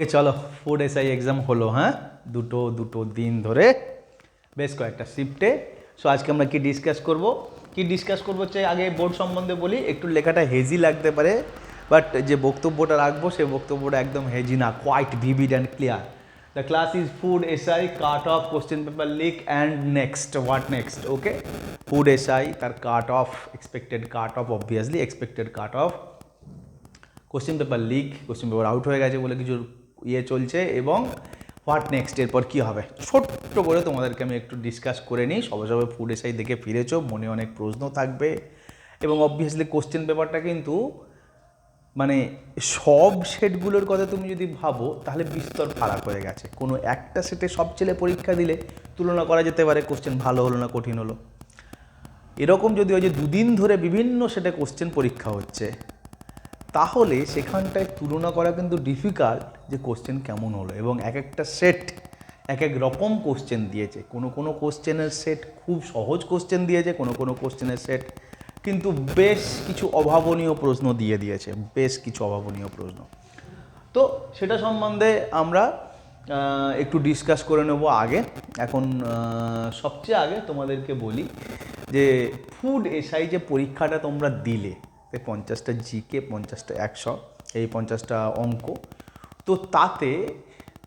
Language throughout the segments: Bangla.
এ চলো ফুড এসআই এক্সাম হলো হ্যাঁ? দুটো দুটো দিন ধরে বেশ কয়েকটা শিফটে সো আজকে আমরা কি ডিসকাস করব? কি ডিসকাস করব হচ্ছে আগে বোর্ড সম্বন্ধে বলি, একটু লেখাটা হেজি লাগতে পারে বাট যে বক্তব্যটা রাখব সেই বক্তব্যটা একদম হেজি না quite vivid and clear the class is food SI cut off question paper leak and next what next okay food SI তার cut off expected cut off obviously expected cut off question paper leak question paper out হয়ে গেছে বলে কিছু ইয়ে চলছে এবং হোয়াট নেক্সট এরপর কী হবে? ছোট্ট করে তোমাদেরকে আমি একটু ডিসকাস করে নিই। সবে সবে ফুড এসাই দেখে ফিরেছো, মনে অনেক প্রশ্ন থাকবে এবং অবভিয়াসলি কোশ্চেন পেপারটা কিন্তু মানে সব সেটগুলোর কথা তুমি যদি ভাবো, তাহলে বিস্তর ফারাক হয়ে গেছে। কোনো একটা সেটে সব ছেলে পরীক্ষা দিলে তুলনা করা যেতে পারে কোশ্চেন ভালো হলো না কঠিন হলো। এরকম যদি হয় যে দুদিন ধরে বিভিন্ন সেটে কোশ্চেন পরীক্ষা হচ্ছে তাহলে সেখানটায় তুলনা করা কিন্তু ডিফিকাল্ট যে কোশ্চেন কেমন হলো এবং এক একটা সেট এক এক রকম কোশ্চেন দিয়েছে। কোনো কোনো কোশ্চেনের সেট খুব সহজ কোশ্চেন দিয়েছে, কোনো কোনো কোশ্চেনের সেট কিন্তু বেশ কিছু অভাবনীয় প্রশ্ন দিয়ে দিয়েছে, বেশ কিছু অভাবনীয় প্রশ্ন। তো সেটা সম্বন্ধে আমরা একটু ডিসকাস করে নেব আগে। এখন সবচেয়ে আগে তোমাদেরকে বলি যে ফুড এসআই যে পরীক্ষাটা তোমরা দিলে এই পঞ্চাশটা জিকে, পঞ্চাশটা একশো, এই পঞ্চাশটা অঙ্ক। তো তাতে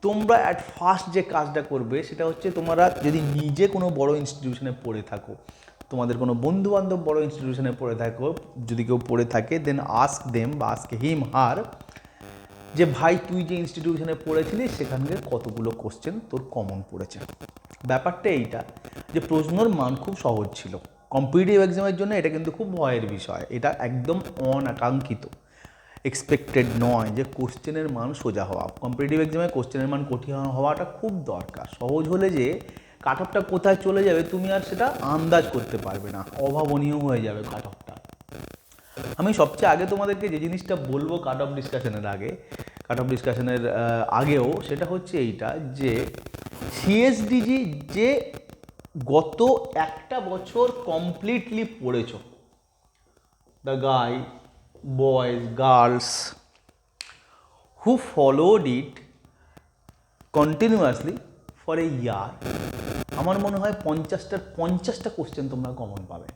তোমরা অ্যাট ফার্স্ট যে কাজটা করবে সেটা হচ্ছে তোমরা যদি নিজে কোনো বড় ইনস্টিটিউশনে পড়ে থাকো, তোমাদের কোনো বন্ধু বান্ধব বড় ইনস্টিটিউশনে পড়ে থাকো, যদি কেউ পড়ে থাকে দেন আস্ক দেম বা আস্ক হিম হার যে ভাই তুই যে ইনস্টিটিউশনে পড়েছিলিস সেখানকার কতগুলো কোশ্চেন তোর কমন পড়েছে। ব্যাপারটা এইটা, যে প্রশ্নর মান খুব সহজ ছিল। কম্পিটিটিভ এক্সামের জন্য এটা কিন্তু খুব ভয়ের বিষয়। এটা একদম অনাকাঙ্ক্ষিত। এক্সপেক্টেড নয় যে কোশ্চেনের মান সোজা হওয়া। কম্পিটিটিভ এক্সামে কোশ্চেনের মান কঠিন হওয়াটা খুব দরকার। সহজ হলে যে কাট অফটা কোথায় চলে যাবে, তুমি আর সেটা আন্দাজ করতে পারবে না। অভাবনীয় হয়ে যাবে কাট অফটা আমি সবচেয়ে আগে তোমাদেরকে যে জিনিসটা বলব কাট অফ ডিসকাশনের আগে কাট অফ ডিসকাশনের আগেও, সেটা হচ্ছে এইটা যে সিএসডিজি যে গত একটা বছর কমপ্লিটলি পড়েছো। The guy boys girls who followed it continuously for a year আমার মনে হয় পঞ্চাশটার পঞ্চাশটা কোশ্চেন তোমরা কমন পাবে।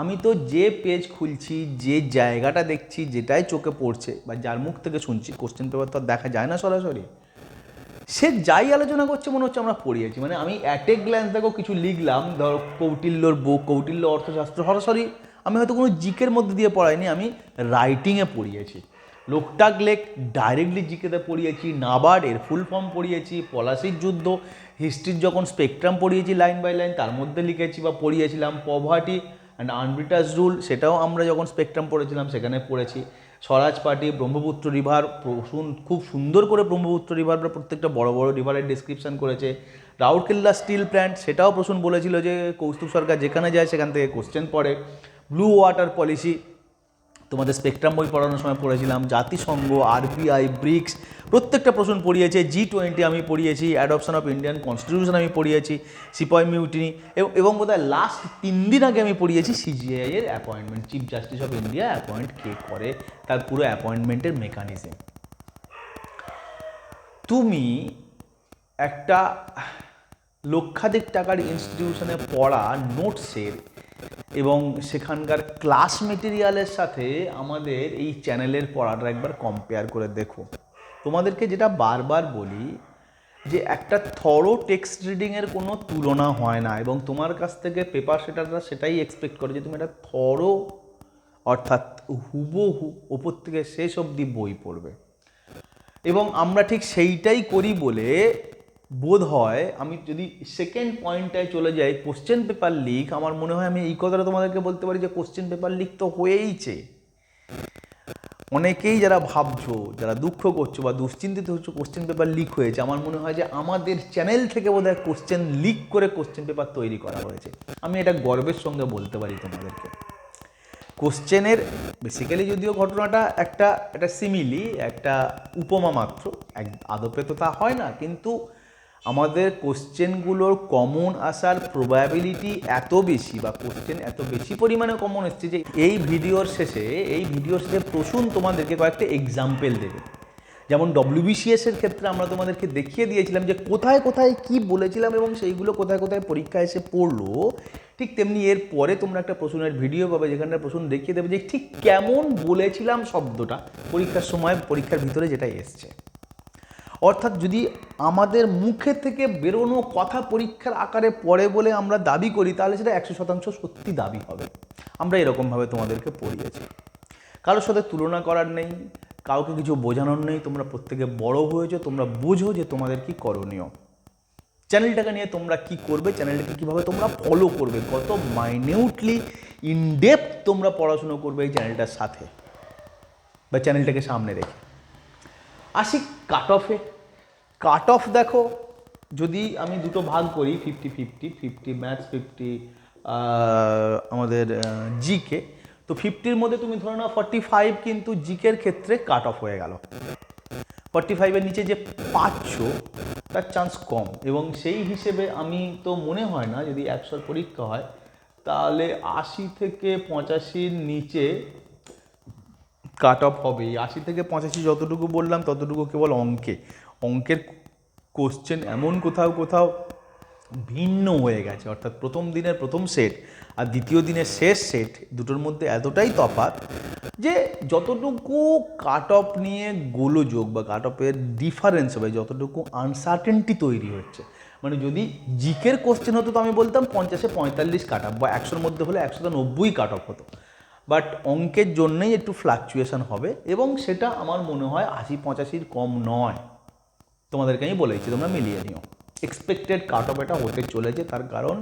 আমি তো যে পেজ খুলছি, যে জায়গাটা দেখছি, যেটাই চোখে পড়ছে বা যার মুখ থেকে শুনছি কোশ্চেন পেপার তো দেখা যায় না সরাসরি। সে যাই আলোচনা করছে মনে হচ্ছে আমরা পড়িয়েছি মানে আমি অ্যাট এ গ্ল্যান্স দেখো কিছু লিখলাম, ধরো কৌটিল্যর বুক কৌটিল্য, অর্থশাস্ত্র সরাসরি আমি হয়তো কোনো জিকের মধ্যে দিয়ে পড়াইনি, আমি রাইটিংয়ে পড়িয়েছি লোকটাক লেক ডাইরেক্টলি জিকেতে পড়িয়েছি নাবার্ড এর ফুল ফর্ম পড়িয়েছি পলাশির যুদ্ধ হিস্ট্রির যখন স্পেকট্রাম পড়িয়েছি লাইন বাই লাইন তার মধ্যে লিখেছি বা পড়িয়েছিলাম পভার্টি অ্যান্ড আনবিটাস রুল সেটাও আমরা যখন স্পেকট্রাম পড়েছিলাম, সেখানে পড়েছি। স্বরাজ পার্টি, ব্রহ্মপুত্র রিভার খুব সুন্দর করে ব্রহ্মপুত্র রিভার প্রত্যেকটা বড় বড় রিভারের ডিসক্রিপশন করেছে। রাউরকেল্লা স্টিল প্ল্যান্ট সেটাও প্রসূন বলেছিল যে কৌস্তুভ সরকার যেখানে যায় সেখান থেকে কোশ্চেন পড়ে। ব্লু ওয়াটার পলিসি তোমাদের স্পেকট্রাম বই পড়ানোর সময় পড়েছিলাম। জাতিসংঘ আরবিআই ব্রিক্স প্রত্যেকটা প্রশ্ন পড়িয়েছে জি টোয়েন্টি আমি পড়িয়েছি অ্যাডপশন অফ ইন্ডিয়ান কনস্টিটিউশন আমি পড়িয়েছি সিপয় মিউটিনি এবং এবং বোধহয় লাস্ট তিন দিন আগে আমি পড়িয়েছি সিজিআই এর appointment chief justice of India appoint কে করে তার পুরো অ্যাপয়েন্টমেন্টের মেকানিজম তুমি একটা লক্ষাধিক টাকার ইনস্টিটিউশনে পড়া নোটসের এবং সেখানকার ক্লাস মেটেরিয়ালের সাথে আমাদের এই চ্যানেলের পড়াটা একবার কম্পেয়ার করে দেখো। তোমাদেরকে যেটা বারবার বলি যে একটা থরো টেক্সট রিডিংয়ের কোনো তুলনা হয় না এবং তোমার কাছ থেকে পেপার সেটাররা সেটাই এক্সপেক্ট করে যে তুমি একটা থরো অর্থাৎ হুবহু ওপর থেকে শেষ অবধি বই পড়বে। এবং আমরা ঠিক সেইটাই করি বলে বোধ হয় আমি যদি সেকেন্ড পয়েন্টটায় চলে যাই কোশ্চেন পেপার লিক আমার মনে হয় আমি এই কথাটা তোমাদেরকে বলতে পারি যে কোশ্চেন পেপার লিক তো হয়েইছে। অনেকেই যারা ভাবছ, যারা দুঃখ করছ বা দুশ্চিন্তিত হচ্ছে কোশ্চেন পেপার লিক হয়েছে, আমার মনে হয় যে আমাদের চ্যানেল থেকে বোধহয় কোশ্চেন লিক করে কোশ্চেন পেপার তৈরি করা হয়েছে। আমি এটা গর্বের সঙ্গে বলতে পারি তোমাদেরকে। কোশ্চেনের বেসিক্যালি যদিও ঘটনাটা একটা একটা সিমিলি একটা উপমা মাত্র, এক আদপে তো তা হয় না, কিন্তু আমাদের কোশ্চেনগুলোর কমন আসার প্রবাবিলিটি এত বেশি বা কোশ্চেন এত বেশি পরিমাণে কমন এসছে যে এই ভিডিওর শেষে, এই ভিডিওর শেষে প্রসূন তোমাদেরকে কয়েকটা এক্সাম্পল দেবে। যেমন ডব্লিউবিসিএস এর ক্ষেত্রে আমরা তোমাদেরকে দেখিয়ে দিয়েছিলাম যে কোথায় কোথায় কি বলেছিলাম এবং সেইগুলো কোথায় কোথায় পরীক্ষা এসে পড়ল। ঠিক তেমনি এর পরে তোমরা একটা প্রশ্নের ভিডিও পাবে যেখানটা প্রশ্ন দেখিয়ে দেবে যে ঠিক কেমন বলেছিলাম শব্দটা পরীক্ষার সময়, পরীক্ষার ভিতরে যেটা এসছে। অর্থাৎ যদি আমাদের মুখে থেকে বেরোনো কথা পরীক্ষার আকারে পড়ে বলে আমরা দাবি করি, তাহলে সেটা একশো শতাংশ সত্যি দাবি হবে। আমরা এরকমভাবে তোমাদেরকে পড়িয়েছি। কারোর সাথে তুলনা করার নেই, কাউকে কিছু বোঝানোর নেই, তোমরা প্রত্যেকে বড় হয়েছো, তোমরা বুঝো যে তোমাদের কি করণীয়। চ্যানেলটাকে নিয়ে তোমরা কি করবে, চ্যানেলটাকে কীভাবে তোমরা ফলো করবে, কত মাইনিউটলি ইনডেপথ তোমরা পড়াশুনো করবে এই চ্যানেলটার সাথে, বা চ্যানেলটাকে সামনে রেখে। আসি কাট অফে কাট অফ দেখো, যদি আমি দুটো ভাগ করি fifty fifty fifty maths fifty আমাদের জিকে তো ফিফটির মধ্যে তুমি ধরে নাও ফর্টি ফাইভ কিন্তু জিকের ক্ষেত্রে কাট অফ হয়ে গেল। ফর্টি ফাইভের নিচে যে পাচ্ছ, তার চান্স কম। এবং সেই হিসেবে আমি তো মনে হয় না, যদি একশোর পরীক্ষা হয়, তাহলে আশি থেকে পঁচাশির নিচে কাট অফ হবে। আশি থেকে পঁচাশি যতটুকু বললাম, ততটুকু কেবল অঙ্কে। অঙ্কের কোশ্চেন এমন কোথাও কোথাও ভিন্ন হয়ে গেছে। অর্থাৎ প্রথম দিনের প্রথম সেট আর দ্বিতীয় দিনের শেষ সেট দুটোর মধ্যে এতটাই তফাৎ যে যতটুকু কাট অফ নিয়ে গোলযোগ বা কাট অফের ডিফারেন্স হবে, যতটুকু আনসার্টেনটি তৈরি হচ্ছে। মানে যদি জিকের কোশ্চেন হতো তো আমি বলতাম পঞ্চাশে পঁয়তাল্লিশ কাট অফ বা একশোর মধ্যে হলে একশোতে নব্বই কাট অফ হতো। বাট অঙ্কের জন্যেই একটু ফ্লাকচুয়েশন হবে এবং সেটা আমার মনে হয় আশি পঁচাশির কম নয়। তোমাদেরকে আমি বলেছি তোমরা মিলিয়ে নিও। এক্সপেক্টেড কাট অফ এটা হতে চলেছে, তার কারণ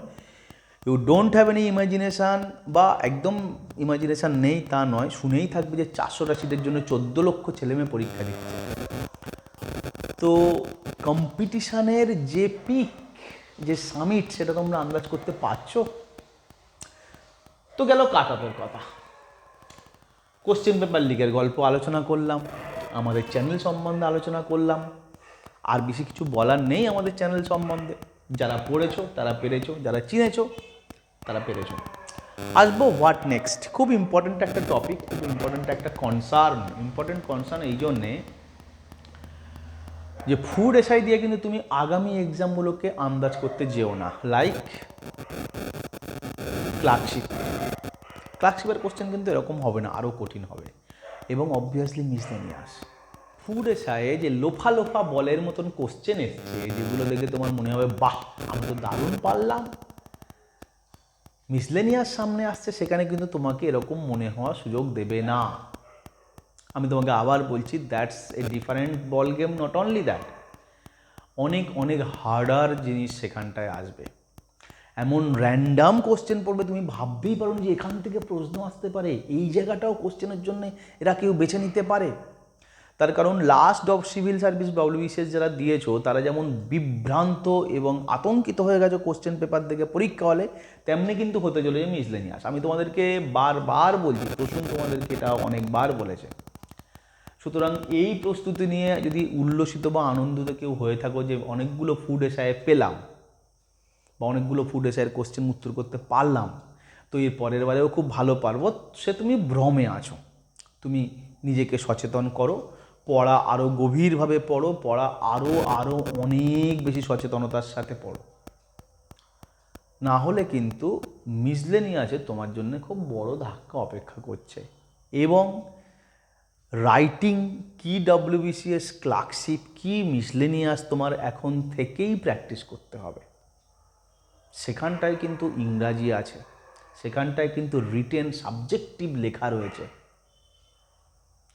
you don't have any imagination বা একদম ইমাজিনেশান নেই তা নয়, শুনেই থাকবে যে চারশোটা সিটের জন্য চোদ্দ লক্ষ ছেলেমেয়ে পরীক্ষা দিচ্ছে। তো কম্পিটিশানের যে পিক যে সামিট সেটা তোমরা আন্দাজ করতে পারছ? তো গেল কাট অফের কথা। কোশ্চেন পেপার লিগের গল্প আলোচনা করলাম, আমাদের চ্যানেল সম্বন্ধে আলোচনা করলাম। আর বেশি কিছু বলার নেই আমাদের চ্যানেল সম্বন্ধে। যারা পড়েছো, তারা পেরেছ, যারা চিনেছো, তারা পেরেছ। আসব হোয়াট নেক্সট খুব ইম্পর্ট্যান্ট একটা টপিক খুব ইম্পর্ট্যান্ট একটা কনসার্ন ইম্পর্ট্যান্ট কনসার্ন এই জন্যে যে ফুড এসআই দিয়ে কিন্তু তুমি আগামী এক্সামগুলোকে আন্দাজ করতে যেও না। লাইক ক্লার্কশিপ ক্লার্কশিপের কোশ্চেন কিন্তু এরকম হবে না আরও কঠিন হবে। এবং অবভিয়াসলি মিসলেনিয়াস ফুড এসআইয়ে যে লোফা লোফা বলের মতন কোশ্চেন এসছে, যেগুলো দেখে তোমার মনে হবে, বাহ, আমি তো দারুণ পারলাম। মিসলেনিয়াস সামনে আসছে, সেখানে কিন্তু তোমাকে এরকম মনে হওয়ার সুযোগ দেবে না। আমি তোমাকে আবার বলছি that's a different ball game not only that অনেক অনেক হার্ডার জিনিস সেখানটায় আসবে। এমন র্যান্ডাম কোশ্চেন পড়বে, তুমি ভাবতেই পারো যে এখান থেকে প্রশ্ন আসতে পারে। এই জায়গাটাও কোশ্চেনের জন্য এরা কেউ বেছে নিতে পারে। তার কারণ last of civil service WBCS যারা দিয়েছ, তারা যেমন বিভ্রান্ত এবং আতঙ্কিত হয়ে গেছো কোশ্চেন পেপার দেখে পরীক্ষা হলে, তেমনি কিন্তু হতে চলেছে মিসলেনিয়াস আমি তোমাদেরকে বারবার বলছি, প্রশ্ন তোমাদেরকে এটা অনেকবার বলেছে। সুতরাং এই প্রস্তুতি নিয়ে যদি উল্লসিত বা আনন্দিত কেউ হয়ে থাকো যে অনেকগুলো ফুড এসায় পেলাম বা অনেকগুলো ফুড এসায়ের কোশ্চেন উত্তর করতে পারলাম। তো এর পরের বারেও খুব ভালো পারব। সে তুমি ভ্রমে আছো। তুমি নিজেকে সচেতন করো, পড়া আরও গভীরভাবে পড়ো, পড়া আরও আরও অনেক বেশি সচেতনতার সাথে পড়ো। না হলে কিন্তু মিসলেনিয়াসে তোমার জন্য খুব বড় ধাক্কা অপেক্ষা করছে। এবং রাইটিং কি ডব্লিউবিসিএস ক্লার্কশিপ কি মিসলেনিয়াস তোমার এখন থেকেই প্র্যাকটিস করতে হবে। সেখানটায় কিন্তু ইংরাজি আছে, সেখানটায় কিন্তু রিটেন সাবজেক্টিভ লেখা রয়েছে,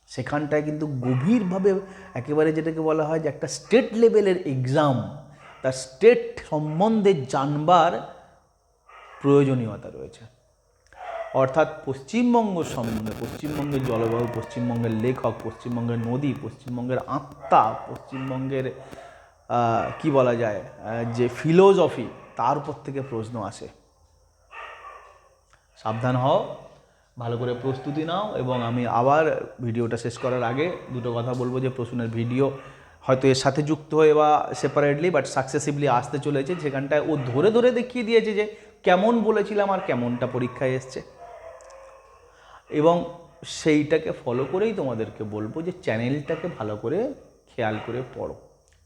সেখানটায় কিন্তু গভীরভাবে একেবারে যেটাকে বলা হয় যে একটা স্টেট লেভেলের এক্সাম তার স্টেট সম্বন্ধে জানবার প্রয়োজনীয়তা রয়েছে। অর্থাৎ পশ্চিমবঙ্গ সম্বন্ধে, পশ্চিমবঙ্গের জলবায়ু, পশ্চিমবঙ্গের লেখক, পশ্চিমবঙ্গের নদী, পশ্চিমবঙ্গের আত্মা, পশ্চিমবঙ্গের কি বলা যায় যে ফিলোসফি তার উপর থেকে প্রশ্ন আসে। সাবধান হও, ভালো করে প্রস্তুতি নাও এবং আমি আবার ভিডিওটা শেষ করার আগে দুটো কথা বলব যে প্রশ্নের ভিডিও হয়তো এর সাথে যুক্ত হয়ে বা সেপারেটলি বাট সাকসেসিভলি আসতে চলেছে। সেখানটায় ও ধরে ধরে দেখিয়ে দিয়েছে যে কেমন বলেছিলাম আর কেমনটা পরীক্ষায় এসছে। এবং সেইটাকে ফলো করেই তোমাদেরকে বলব যে চ্যানেলটাকে ভালো করে খেয়াল করে পড়ো।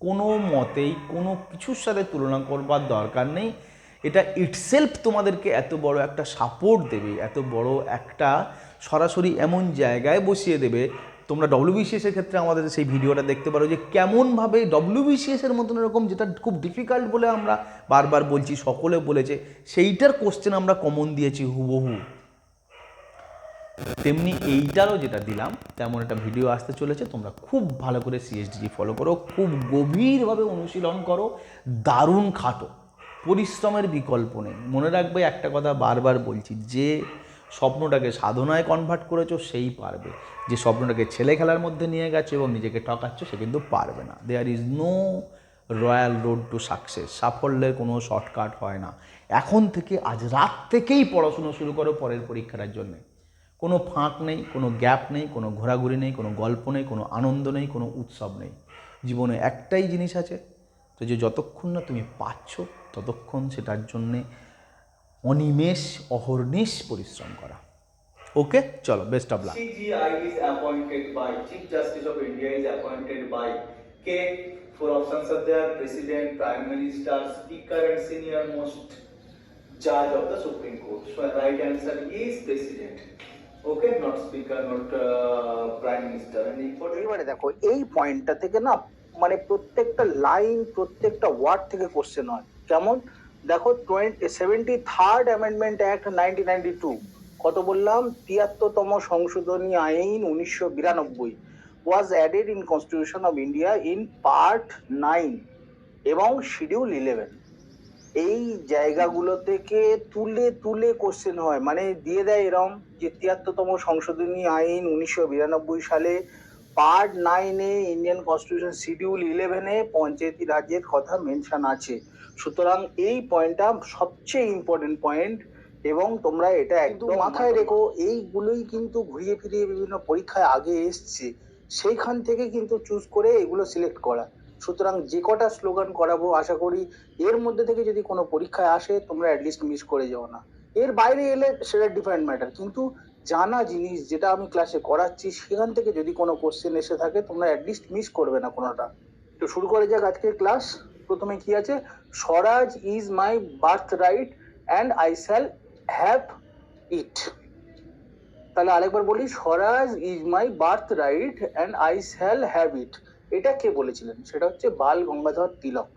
কোনো মতেই কোনো কিছুর সাথে তুলনা করবার দরকার নেই। এটা ইটসেলফ তোমাদেরকে এত বড় একটা সাপোর্ট দেবে, এত বড় একটা সরাসরি এমন জায়গায় বসিয়ে দেবে। তোমরা ডব্লিউবিসিএস এর ক্ষেত্রে আমাদের সেই ভিডিওটা দেখতে পারো যে কেমনভাবে ডব্লিউবিসিএস এর মতন এরকম যেটা খুব ডিফিকাল্ট বলে আমরা বারবার বলছি, সকলে বলেছে, সেইটার কোশ্চেন আমরা কমন দিয়েছি হুবহু। তেমনি এইটারও যেটা দিলাম, তেমন একটা ভিডিও আসতে চলেছে। তোমরা খুব ভালো করে সিএসডিজি ফলো করো, খুব গভীরভাবে অনুশীলন করো, দারুণ খাটো, পরিশ্রমের বিকল্প নেই। মনে রাখবে, একটা কথা বারবার বলছি, যে স্বপ্নটাকে সাধনায় কনভার্ট করেছ, সেই পারবে। যে স্বপ্নটাকে ছেলে খেলার মধ্যে নিয়ে গেছো এবং নিজেকে ঠকাচ্ছ, সে কিন্তু পারবে না। There is no royal road to success সাফল্যের কোনো শর্টকাট হয় না। এখন থেকে, আজ রাত থেকেই পড়াশুনো শুরু করো পরের পরীক্ষাটার জন্যে। কোনো ফাঁক নেই, কোনো গ্যাপ নেই, কোনো ঘোরাঘুরি নেই, কোনো গল্প নেই, কোনো আনন্দ নেই, কোনো উৎসব নেই। জীবনে একটাই জিনিস আছে, তো যে যতক্ষণ না তুমি পাচ্ছ, ততক্ষণ সেটার জন্যে অনিমেষ, অহর্নিশ পরিশ্রম করা। ওকে? চলো best of luck four option subject president prime minister speaker senior most জাজ of the right is president Not uh, Prime Minister. And important. এবারে দেখো এই পয়েন্টটা থেকে না মানে প্রত্যেকটা লাইন প্রত্যেকটা ওয়ার্ড থেকে কোশ্চেন হয় কেমন দেখো twenty seventy third amendment act nineteen ninety two কত বললাম তিয়াত্তরতম সংশোধনী আইন উনিশশো বিরানব্বই was added in constitution of India in part nine এবং শিডিউল ইলেভেন এই জায়গাগুলো থেকে তুলে তুলে কোশ্চেন হয়। মানে দিয়ে দেয় এরম যে তিয়াত্তরতম সংশোধনী আইন উনিশশো বিরানব্বই সালে পার্ট নাইনে ইন্ডিয়ান কনস্টিটিউশন শিডিউল ইলেভেনে পঞ্চায়েতি রাজ্যের কথা মেনশন আছে। সুতরাং এই পয়েন্টটা সবচেয়ে ইম্পর্টেন্ট পয়েন্ট এবং তোমরা এটা একদম মাথায় রেখো। এইগুলোই কিন্তু ঘুরিয়ে ফিরিয়ে বিভিন্ন পরীক্ষায় আগে এসছে। সেইখান থেকে কিন্তু চুজ করে এগুলো সিলেক্ট করা। সুতরাং যে কটা স্লোগান করাবো আশা করি এর মধ্যে থেকে যদি কোনো পরীক্ষায় আসে, তোমরা অ্যাটলিস্ট মিস করে যাও না। এর বাইরে এলে সেটা ডিফারেন্ট ম্যাটার কিন্তু জানা জিনিস যেটা আমি ক্লাসে করাচ্ছি, সেখান থেকে যদি কোনো কোশ্চেন এসে থাকে, তোমরা অ্যাটলিস্ট মিস করবে না কোনোটা। তো শুরু করে যাক আজকের ক্লাস প্রথমে কি আছে? Swaraj is my birth right and I shall have it তাহলে আরেকবার বলি, Swaraj is my birth right and I shall have it এটা কে বলেছিলেন সেটা হচ্ছে বাল গঙ্গাধর তিলক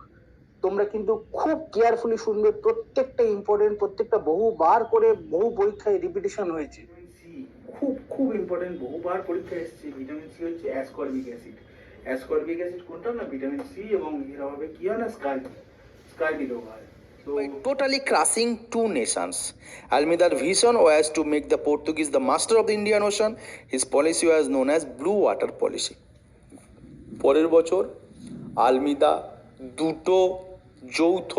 তোমরা কিন্তু খুব কেয়ারফুলি শুনবে প্রত্যেকটা ইম্পর্টেন্ট প্রত্যেকটা বহুবার করে বহু পরীক্ষায় রিপিটেশন হয়েছে খুব খুব ইম্পর্টেন্ট বহুবার পরীক্ষায় এসেছে ভিটামিন সি হচ্ছে অ্যাসকর্বিক অ্যাসিড অ্যাসকর্বিক অ্যাসিড কোনটা না ভিটামিন সি এবং এর অভাবে কি হয় না স্কাই স্কাই রোগ হয় totally crushing two nations. Almeida's vision was to make the Portuguese the master of the Indian Ocean. His policy was known as Blue Water Policy. পরের বছর আলমিদা দুটো যৌথ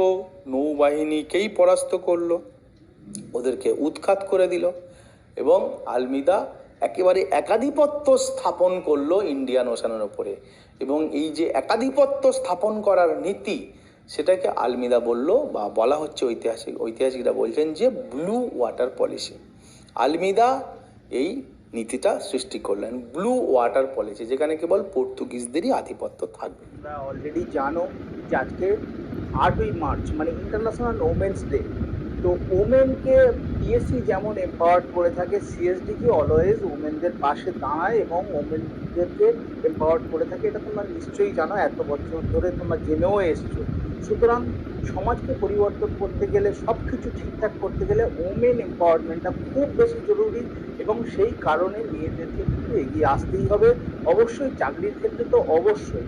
নৌবাহিনীকেই পরাস্ত করল। ওদেরকে উৎখাত করে দিল এবং আলমিদা একেবারে একাধিপত্য স্থাপন করল ইন্ডিয়ান ওশানের ওপরে। এবং এই যে একাধিপত্য স্থাপন করার নীতি, সেটাকে আলমিদা বলল বা বলা হচ্ছে ঐতিহাসিক, ঐতিহাসিকরা বলছেন যে ব্লু ওয়াটার পলিসি আলমিদা এই নীতিটা সৃষ্টি করলেন। ব্লু ওয়াটার পলিসি যেখানে কেবল পর্তুগিজদেরই আধিপত্য থাকবে। তোমরা অলরেডি জানো যে আজকে আটই মার্চ মানে ইন্টারন্যাশনাল ওমেন্স ডে তো ওমেনকে পিএসসি যেমন এম্পাওয়ার্ড করে থাকে সিএসডি কি অলওয়েজ ওমেনদের পাশে দাঁড়ায় এবং ওমেনদেরকে এম্পাওয়ার্ড করে থাকে, এটা তোমরা নিশ্চয়ই জানো, এত বছর ধরে তোমরা জেনেও এসছো। সুতরাং সমাজকে পরিবর্তন করতে গেলে সব কিছু ঠিকঠাক করতে গেলে ওমেন এম্পাওয়ারমেন্টটা খুব বেশি জরুরি এবং সেই কারণে মেয়েদেরকে কিন্তু এগিয়ে আসতেই হবে। অবশ্যই চাকরির ক্ষেত্রে তো অবশ্যই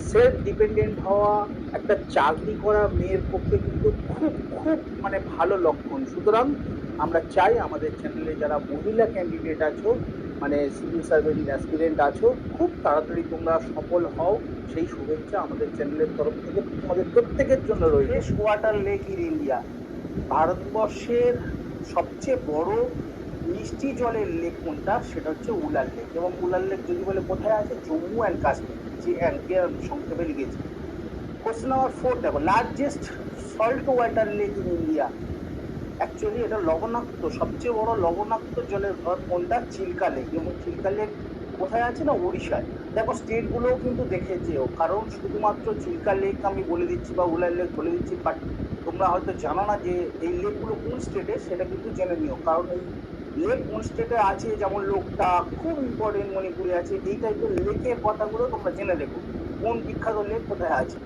সেলফ ডিপেন্ডেন্ট হওয়া, একটা চাকরি করা মেয়ের পক্ষে কিন্তু খুব খুব মানে ভালো লক্ষণ। সুতরাং আমরা চাই আমাদের চ্যানেলে যারা মহিলা ক্যান্ডিডেট আছো মানে সিভিল সার্ভেন্ট অ্যাসপিরেন্ট আছো, খুব তাড়াতাড়ি তোমরা সফল হও। সেই শুভেচ্ছা আমাদের চ্যানেলের তরফ থেকে তোমাদের প্রত্যেকের জন্য রয়েছে ওয়াটার লেক ইন ইন্ডিয়া ভারতবর্ষের সবচেয়ে বড় মিষ্টি জলের লেক কোনটা? সেটা হচ্ছে উলাল লেক এবং উলার লেক যদি বলে কোথায় আছে? জম্মু অ্যান্ড কাশ্মীর, যে সংক্ষেপে লিখেছি। কোশ্চেন নাম্বার ফোর দেখো largest salt water lake in India actually এটা লবণাক্ত, সবচেয়ে বড় লবণাক্ত জলের ঘর কোনটা? চিল্কা লেক এবং চিল্কা লেক কোথায় আছে না? উড়িষ্যায় দেখো স্টেটগুলোও কিন্তু দেখেছেও। কারণ শুধুমাত্র চিল্কা লেক আমি বলে দিচ্ছি বা উলার লেক বলে দিচ্ছি বাট তোমরা হয়তো জানো না যে এই লেকগুলো কোন স্টেটে সেটা কিন্তু জেনে নিও। কারণ এই লেক কোন স্টেটে আছে? যেমন লোকটা খুব ইম্পর্টেন্ট মণিপুরে আছে। এই টাইপের লেকের কথাগুলো তোমরা জেনে রেখো। কোন বিখ্যাত লেক কোথায় আছে?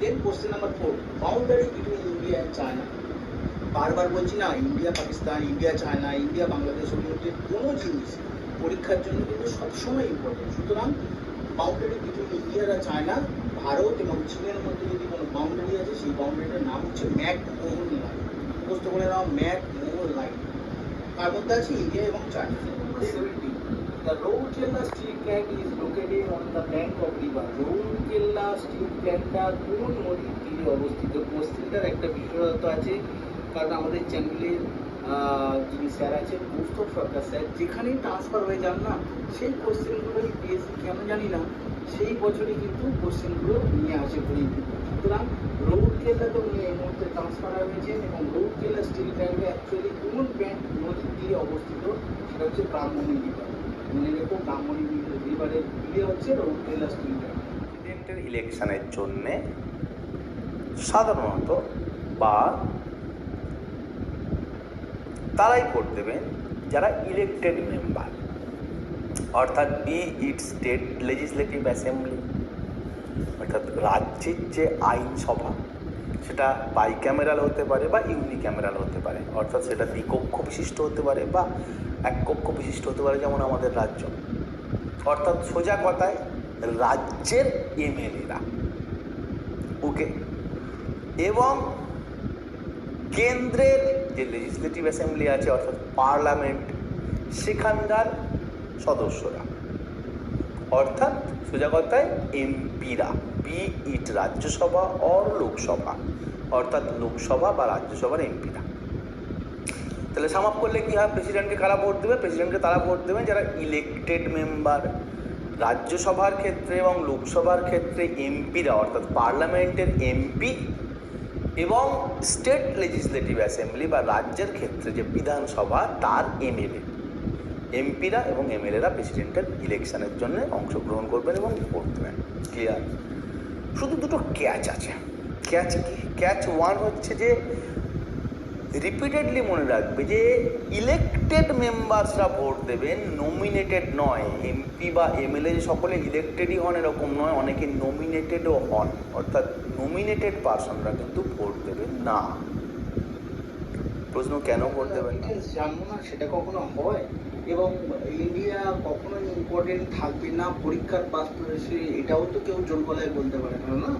Then question number four boundary between India China বারবার বলছি না India Pakistan India China India বাংলাদেশের মধ্যে কোনো জিনিস পরীক্ষার জন্য কিন্তু সবসময় ইম্পর্টেন্ট সুতরাং বাউন্ডারি বিটুইন ইন্ডিয়া আর চায়না ভারত এবং চীনের মধ্যে যদি কোনো বাউন্ডারি আছে, সেই বাউন্ডারিটার নাম হচ্ছে ম্যাক মোহন লাইন মুখস্থ করে ম্যাক মোহন লাইন তার মধ্যে আছে ইন্ডিয়া এবং China The Rourkela steel plant is located on the bank of river. Rourkela steel plantটা কোন নদীর তীরে অবস্থিত? কোশ্চেনটার একটা বিশেষত্ব আছে, কারণ আমাদের চ্যানেলের যিনি স্যার আছেন কৌস্তব সরকার স্যার যেখানেই ট্রান্সফার হয়ে যান না, সেই কোশ্চেনগুলোই পিএসসি কেন জানি না, সেই বছরই কিন্তু কোশ্চেনগুলো নিয়ে আসে পরীক্ষা সুতরাং রৌরকেল্লা তো উনি এই মুহূর্তে ট্রান্সফার হয়েছেন এবং রৌরকেল্লা স্টিল প্ল্যান্টে অ্যাকচুয়ালি কোন ব্যাংক নদীর তীরে অবস্থিত, সেটা হচ্ছে ব্রাহ্মণী রেখো প্রেসিডেন্টের ইলেকশনের জন্যে সাধারণত বা তারাই ভোট দেবেন যারা ইলেকটেড মেম্বার অর্থাৎ be it state legislative assembly অর্থাৎ রাজ্যের যে আইনসভা, সেটা বাই ক্যামেরাল হতে পারে বা ইউনি ক্যামেরাল হতে পারে। অর্থাৎ সেটা দ্বিকক্ষ বিশিষ্ট হতে পারে বা এক কক্ষ বিশিষ্ট হতে পারে যেমন আমাদের রাজ্য। অর্থাৎ সোজা কথায়, রাজ্যের এমএলএরা। ওকে? এবং কেন্দ্রের যে লেজিসলেটিভ অ্যাসেম্বলি আছে, অর্থাৎ পার্লামেন্ট সেখানকার সদস্যরা। অর্থাৎ সোজা কথায় এমপিরা be it Rajya Sabha or Lok Sabha. অর্থাৎ লোকসভা বা রাজ্যসভার এমপিরা। তাহলে সাম আপ করলে কী হয়? প্রেসিডেন্টকে কারা ভোট দেবে? প্রেসিডেন্টকে তারা ভোট দেবেন। যারা ইলেকটেড মেম্বার রাজ্যসভার ক্ষেত্রে এবং লোকসভার ক্ষেত্রে এমপিরা অর্থাৎ পার্লামেন্টের এমপি এবং স্টেট লেজিসলেটিভ অ্যাসেম্বলি বা রাজ্যের ক্ষেত্রে যে বিধানসভা, তার এমএলএ এমপিরা এবং এমএলএরা প্রেসিডেন্টের ইলেকশনের জন্য অংশগ্রহণ করবেন এবং ভোট দেবেন। ক্লিয়ার শুধু দুটো ক্যাচ আছে। ক্যাচ কি? ক্যাচ ওয়ান হচ্ছে যে রিপিটেডলি মনে রাখবে যে ইলেকটেড মেম্বার্সরা ভোট দেবেন নমিনেটেড নয়। এমপি বা এমএলএ যে সকলে ইলেকটেডই হন এরকম নয়, অনেকে নমিনেটেডও হন। অর্থাৎ নমিনেটেড পার্সনরা কিন্তু ভোট দেবেন না। প্রশ্ন কেন ভোট দেবেন জানব না, সেটা কখনো হয়? এবং ইন্ডিয়া কখনো ইম্পর্টেন্ট থাকবে না, পরীক্ষার পাস করেছে, এটাও তো কেউ জোর গলায় বলতে পারে না না?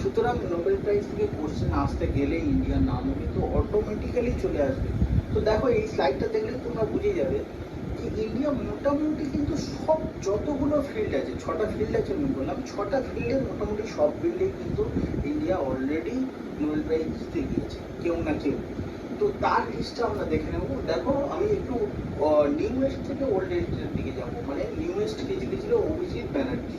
সুতরাং নোবেল প্রাইজ থেকে কোশ্চেন আসতে গেলে ইন্ডিয়ার নামও কিন্তু অটোমেটিক্যালি চলে আসবে। তো দেখো, এই স্লাইডটা দেখলে তোমরা বুঝে যাবে যে ইন্ডিয়া মোটামুটি কিন্তু সব যতগুলো ফিল্ড আছে, ছটা ফিল্ড আছে আমি বললাম, ছটা ফিল্ডে মোটামুটি সব ফিল্ডেই কিন্তু ইন্ডিয়া অলরেডি নোবেল প্রাইজ জিতে গিয়েছে, কেউ না কেউ। তো তার লিস্টটা আমরা দেখে নেব। দেখো, আমি একটু নিউ ওয়েস্ট থেকে ওল্ড এজের দিকে যাব। মানে নিউ ওয়েস্ট কে জিতেছিল অভিজিৎ ব্যানার্জি।